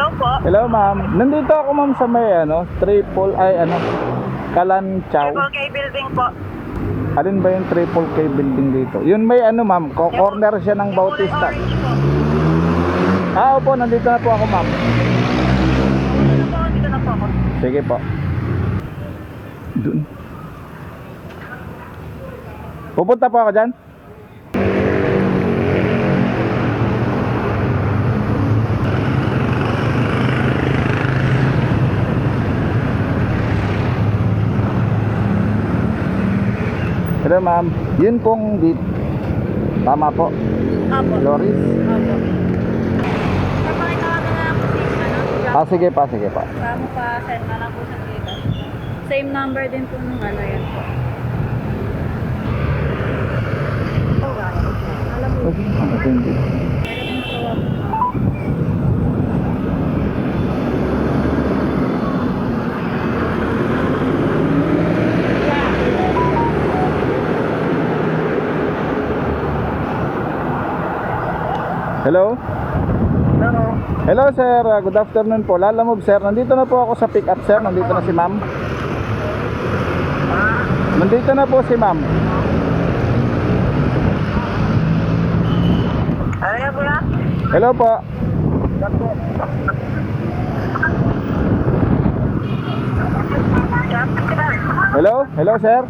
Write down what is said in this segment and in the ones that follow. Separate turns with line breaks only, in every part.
Hello po.
Hello, ma'am. Nandito ako, ma'am, sa may, ano, triple, ay, ano, Kalan Chow.
Triple K building po.
Alin ba yung triple K building dito? Yun may, ano, ma'am, ko- corner siya ng Bautista. Ah, opo, nandito na po ako, ma'am.
Dito na po, dito na po ako.
Sige po. Doon. Pupunta po ako dyan. Hello ma'am, yun pong di Tama po,
Apo.
Loris.
Apo. Papakitawagan na lang po si ano,
Ah, sige pa, sige pa.
Paano pa send na lang po sa dito. Same number din po nung ano yan po. Alam mo,
Okay, ang matindi. Hello?
Hello.
Hello sir, Uh, good afternoon po. Lalamove sir, nandito na po ako sa pick up sir, nandito na si ma'am. Nandito na po si ma'am. Hello po. Hello? Hello sir?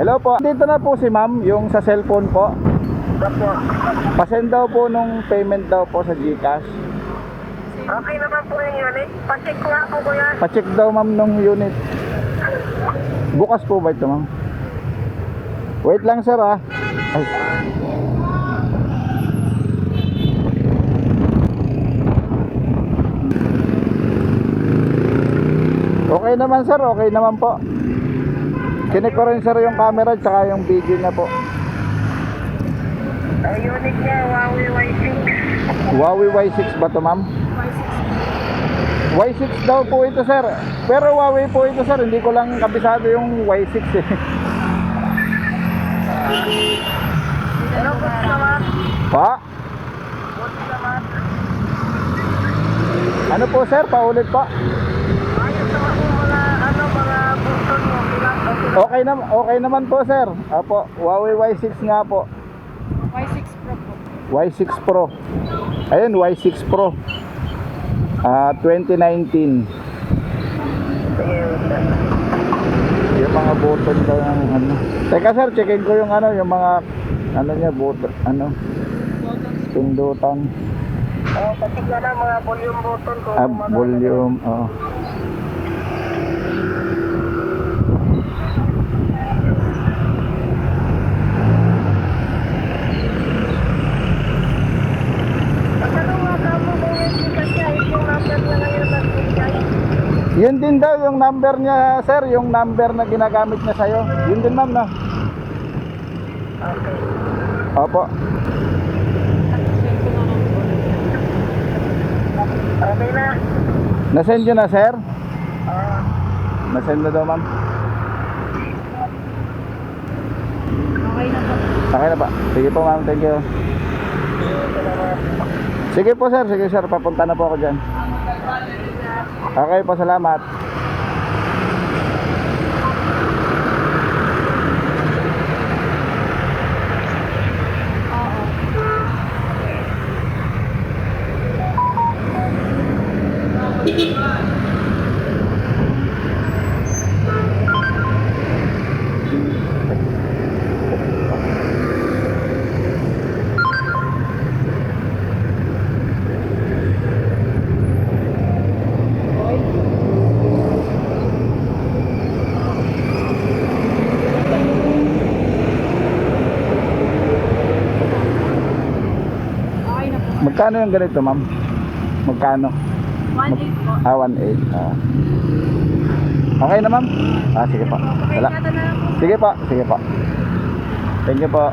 Hello po. Nandito na po si ma'am, yung sa cellphone po. Pasend daw po nung payment daw po sa GCash.
Okay naman po yung unit. Pacheck ko nga po po yan.
Pa-check daw ma'am nung unit. Bukas po ba ito ma'am? Wait lang sir ah. Ay. Okay naman sir, okay naman po. Kinik ko rin sir yung camera at saka yung video niya po.
Ang unit niya, Huawei Y6.
Huawei Y6 ba to ma'am? Y6 daw po ito sir. Pero Huawei po ito sir, hindi ko lang kabisado yung Y6 eh.
Hello po naman.
Pa?
Buti naman.
Ano po sir? Paulit po.
Ayos naman po okay
naman, okay naman po sir. Apo, Huawei Y6 nga po.
Y6 Pro po.
Y6 Pro. Ayun, Y6 Pro. Ah, 2019. Yung mga button daw ng ano. Teka sir, checkin ko yung ano, yung mga ano niya button, ano, pindutan.
Oh, patik na lang mga volume button ko.
Ah, volume, oh.
Ano nga ka mo kung yung kasi yung number na lang yung nagbigay?
Yun din daw yung number niya, sir, yung number na ginagamit niya sa'yo. Yun din ma'am, no?
Okay.
Opo.
Okay na.
Nasend yun na, sir?
Ah,
Nasend na daw, ma'am.
okay na po.
Okay na ba? Sige po, ma'am. Thank you. Sige po, sir. Sige, sir. Papunta na po ako dyan. Okay po, salamat.
Okay na po.
Magkano yung ganito, ma'am? Magkano?
1.8 po.
Ah, 1.8. Ah. Okay na, ma'am? Ah, sige
po.
Sige po. Sige po. Thank you po.